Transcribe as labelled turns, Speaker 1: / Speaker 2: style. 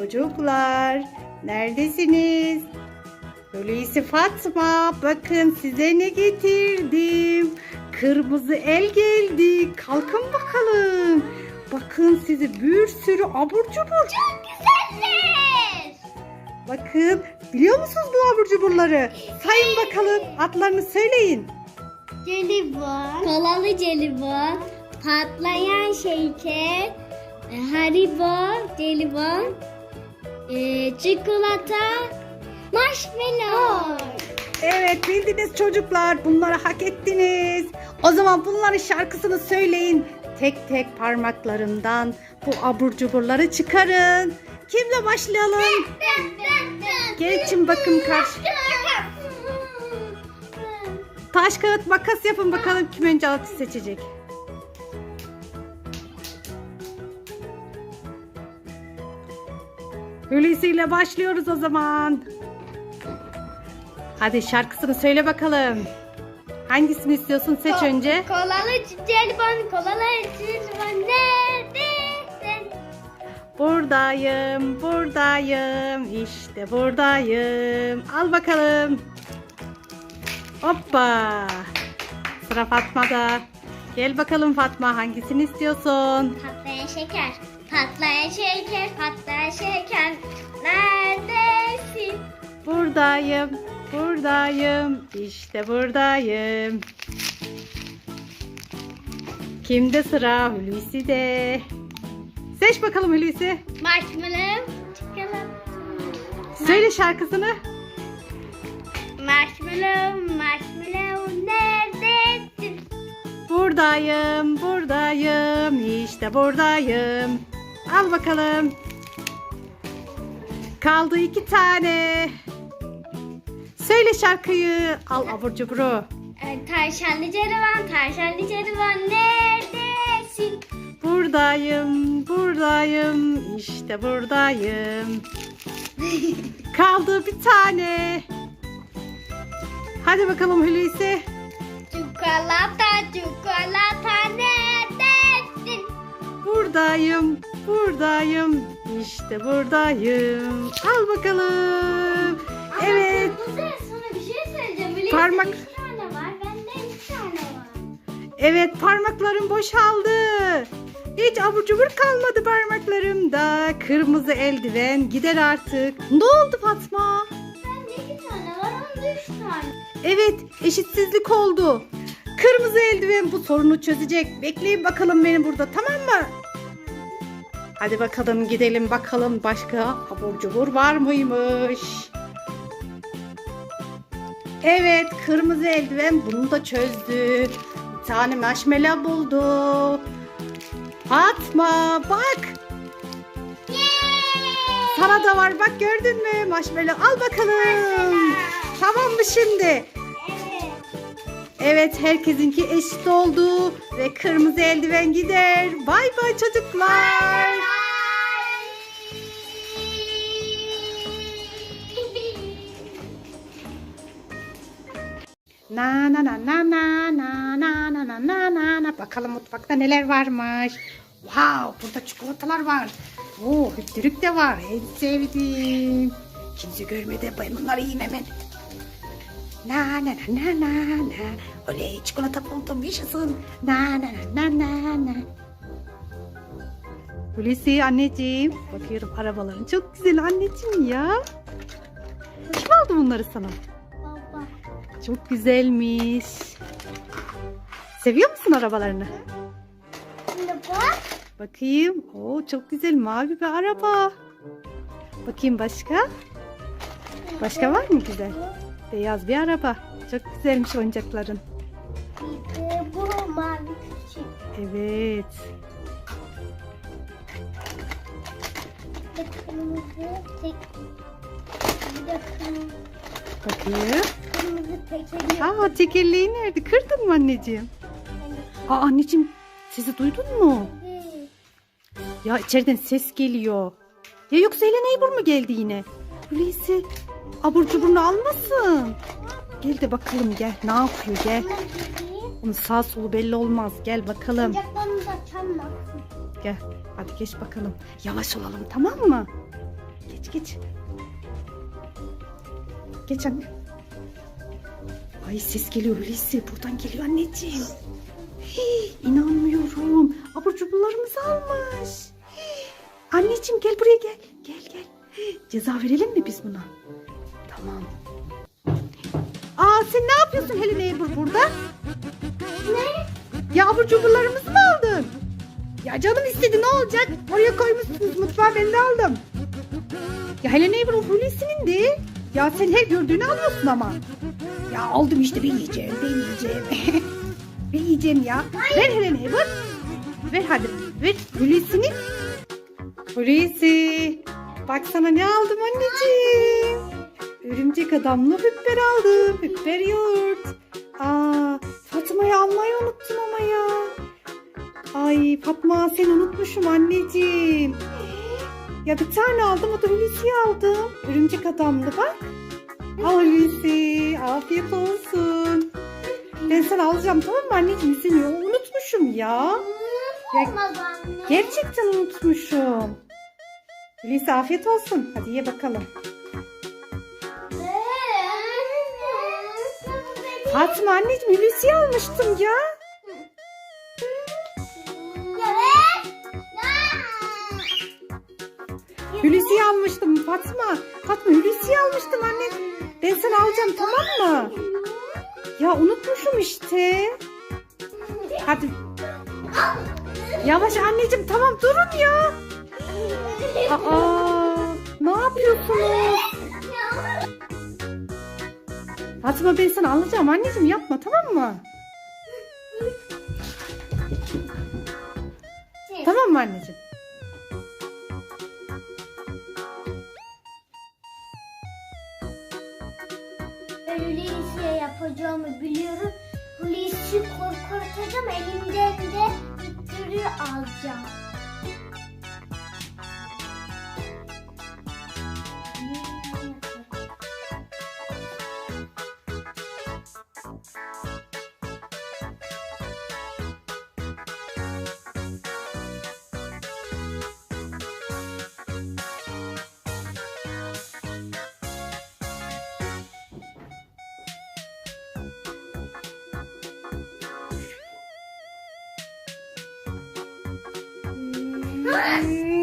Speaker 1: Çocuklar neredesiniz? Hulusi Fatma bakın size ne getirdim. Kırmızı el geldi. Kalkın bakalım. Bakın size bir sürü abur cubur.
Speaker 2: Güzeller.
Speaker 1: Bakın biliyor musunuz bu abur cuburları? Sayın bakalım adlarını söyleyin.
Speaker 2: Jelibon. Kolalı jelibon. Patlayan şeker. e, Haribo jelibon. E, çikolata. Marshmallow.
Speaker 1: Evet bildiniz çocuklar bunları hak ettiniz. O zaman bunların şarkısını söyleyin. Tek tek parmaklarından bu abur cuburları çıkarın. Kimle başlayalım? Geçin bakın karşı. Taş kağıt makas yapın bakalım kim önce altı seçecek. Hulusi ile başlıyoruz o zaman. Hadi şarkısını söyle bakalım. Hangisini istiyorsun seç önce.
Speaker 2: Kolalı jelibon, kolalı jelibon neredesin?
Speaker 1: Buradayım, buradayım, işte buradayım. Al bakalım. Hoppa. Sıra Fatma'da. Gel bakalım Fatma hangisini istiyorsun?
Speaker 2: Patlayan şeker, patlayan şeker, patlayan şeker. Neredesin?
Speaker 1: Buradayım, buradayım, işte buradayım. Kimde sıra? Hulusi'de. Seç bakalım Hulusi.
Speaker 2: Marshmallow, çikolata.
Speaker 1: Söyle şarkısını.
Speaker 2: Marshmallow, marshmallow neredesin?
Speaker 1: Buradayım, buradayım, işte buradayım. Al bakalım. Kaldı iki tane. Söyle şarkıyı. Al abur cuburu.
Speaker 2: Ee, Tavşanlı jelibon, tavşanlı jelibon neredesin?
Speaker 1: Buradayım, buradayım, işte buradayım. Kaldı bir tane. Hadi bakalım Hulusi.
Speaker 2: Çikolata, çikolata neredesin?
Speaker 1: Buradayım, buradayım, işte buradayım. Al bakalım. Evet.
Speaker 2: Bu sefer sana bir şey söyleyeceğim. Öyle
Speaker 1: Parmak-
Speaker 2: üç tane var, bende üç tane var.
Speaker 1: Evet parmaklarım boşaldı. Hiç abur cubur kalmadı parmaklarımda. Kırmızı eldiven gider artık. Ne oldu Fatma?
Speaker 2: Bende iki tane var, onda üç tane.
Speaker 1: Evet eşitsizlik oldu. Kırmızı eldiven bu sorunu çözecek. Bekleyin bakalım beni burada tamam mı? Hadi bakalım gidelim bakalım başka abur cubur var mıymış? Evet kırmızı eldiven bunu da çözdü. Bir tane marshmallow buldu. Fatma bak sana da var bak gördün mü marshmallow al bakalım. Tamam mı şimdi?
Speaker 2: Evet.
Speaker 1: Herkesinki eşit oldu ve kırmızı eldiven gider. Bay bay çocuklar. Na na na na na na na na na na na na Bakalım mutfakta neler varmış. Wow burada çikolatalar var. Oo hüptürük de var. En sevdiğim. Kimse görmedi ben bunları yiyeyim hemen. Na na na na na na. Oley çikolata buldum yaşasın. Na na na na na na. Hulusi anneciğim. Bakıyorum arabaların çok güzel anneciğim ya. Kim aldı bunları sana?
Speaker 2: Baba.
Speaker 1: Çok güzelmiş. Seviyor musun arabalarını?
Speaker 2: Şimdi bak.
Speaker 1: Bakayım. Oo çok güzel mavi bir araba. Bakayım başka? Başka var mı güzel? Beyaz bir araba. Çok güzelmiş oyuncakların.
Speaker 2: Bir bu mavi küçük.
Speaker 1: Evet.
Speaker 2: Bir de kırmızı tek. Bir de kırmızı,
Speaker 1: Bakayım.
Speaker 2: kırmızı.
Speaker 1: Aa tekerleği nerede? Kırdın mı anneciğim? Aa anneciğim sesi duydun mu? Ya içeriden ses geliyor. Ya yoksa Ela Neighbor mu geldi yine? Hulusi abur cuburunu almasın. Gel de bakalım gel. Ne yapıyor gel. Onun sağ solu belli olmaz. Gel bakalım. Gel. Hadi geç bakalım. Yavaş olalım tamam mı? Geç geç. Geç anne. Ay ses geliyor Hulusi. Buradan geliyor anneciğim. Hii, inanmıyorum. Abur cuburlarımızı almış. Hii. Anneciğim gel buraya gel. Gel gel. Hii, Ceza verelim mi biz buna? Aa sen ne yapıyorsun Helen Eybur burada?
Speaker 2: Ne?
Speaker 1: Ya abur cuburlarımızı mı aldın? Ya canım istedi ne olacak? Oraya koymuşsunuz mutfağa ben de aldım. Ya Helen Eybur o Hulusi'nin de. Ya sen her gördüğünü alıyorsun ama. Ya aldım işte ben yiyeceğim ben yiyeceğim. ben yiyeceğim ya. Ver Helen Eybur. Ver hadi. Ver Hulusi'nin. Hulusi. Bak sana ne aldım anneciğim. Örümcek adamlı hüpper aldım. Hüpper yoğurt. Aa, Fatma'yı almayı unuttum ama ya. Ay Fatma seni unutmuşum anneciğim. Ya bir tane aldım o da Hulusi'yi aldım. Örümcek adamlı bak. Al Hulusi afiyet olsun. Ben sana alacağım tamam mı anneciğim seni unutmuşum ya. Ya gerçekten unutmuşum. Hulusi afiyet olsun. Hadi ye bakalım. Fatma anneciğim Hulusi'yi almıştım ya. Hulusi'yi almıştım Fatma. Fatma Hulusi'yi almıştım anne. Ben sana alacağım tamam mı? Ya unutmuşum işte. Hadi. Yavaş anneciğim tamam durun ya. Aa, ne yapıyorsunuz? Fatma ben sana alacağım anneciğim yapma tamam mı? Tamam mı anneciğim?
Speaker 2: Ben Hulusi'ye yapacağımı biliyorum. Hulusi korkutacağım. Elimden de türü alacağım. Yes.